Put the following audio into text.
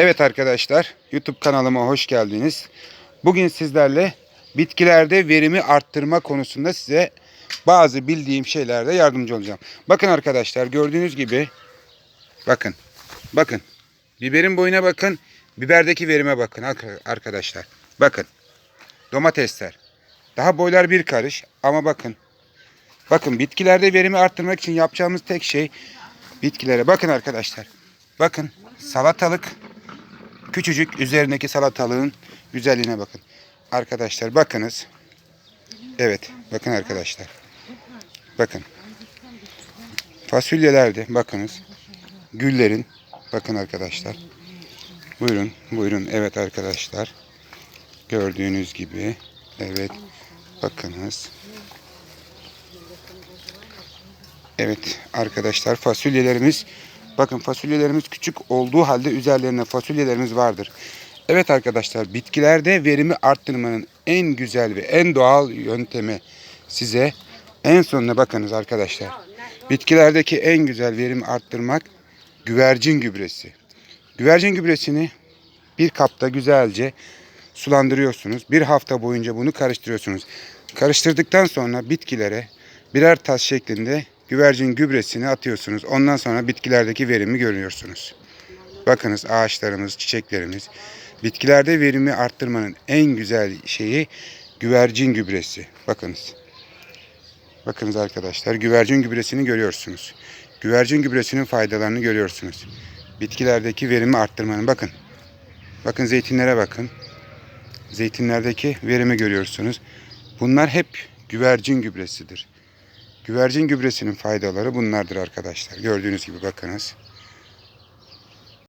Evet arkadaşlar, YouTube kanalıma hoş geldiniz. Bugün sizlerle bitkilerde verimi arttırma konusunda size bazı bildiğim şeylerde yardımcı olacağım. Bakın arkadaşlar, gördüğünüz gibi bakın. Bakın. Biberin boyuna bakın. Biberdeki verime bakın arka- arkadaşlar. Bakın. Domatesler. Daha boylar bir karış ama bakın. Bakın bitkilerde verimi arttırmak için yapacağımız tek şey bitkilere bakın arkadaşlar. Bakın salatalık küçücük üzerindeki salatalığın güzelliğine bakın. Arkadaşlar bakınız. Evet bakın arkadaşlar. Bakın. Fasulyelerde bakınız. Güllerin bakın arkadaşlar. Buyurun buyurun evet arkadaşlar. Gördüğünüz gibi evet bakınız. Evet arkadaşlar fasulyelerimiz bakın fasulyelerimiz küçük olduğu halde üzerlerine fasulyelerimiz vardır. Evet arkadaşlar bitkilerde verimi arttırmanın en güzel ve en doğal yöntemi size en sonuna bakınız arkadaşlar. Bitkilerdeki en güzel verimi arttırmak güvercin gübresi. Güvercin gübresini bir kapta güzelce sulandırıyorsunuz. Bir hafta boyunca bunu karıştırıyorsunuz. Karıştırdıktan sonra bitkilere birer tas şeklinde güvercin gübresini atıyorsunuz. Ondan sonra bitkilerdeki verimi görüyorsunuz. Bakınız ağaçlarımız, çiçeklerimiz. Bitkilerde verimi arttırmanın en güzel şeyi güvercin gübresi. Bakınız. Bakınız arkadaşlar güvercin gübresini görüyorsunuz. Güvercin gübresinin faydalarını görüyorsunuz. Bitkilerdeki verimi arttırmanın bakın. Bakın zeytinlere bakın. Zeytinlerdeki verimi görüyorsunuz. Bunlar hep güvercin gübresidir. Güvercin gübresinin faydaları bunlardır arkadaşlar. Gördüğünüz gibi bakınız.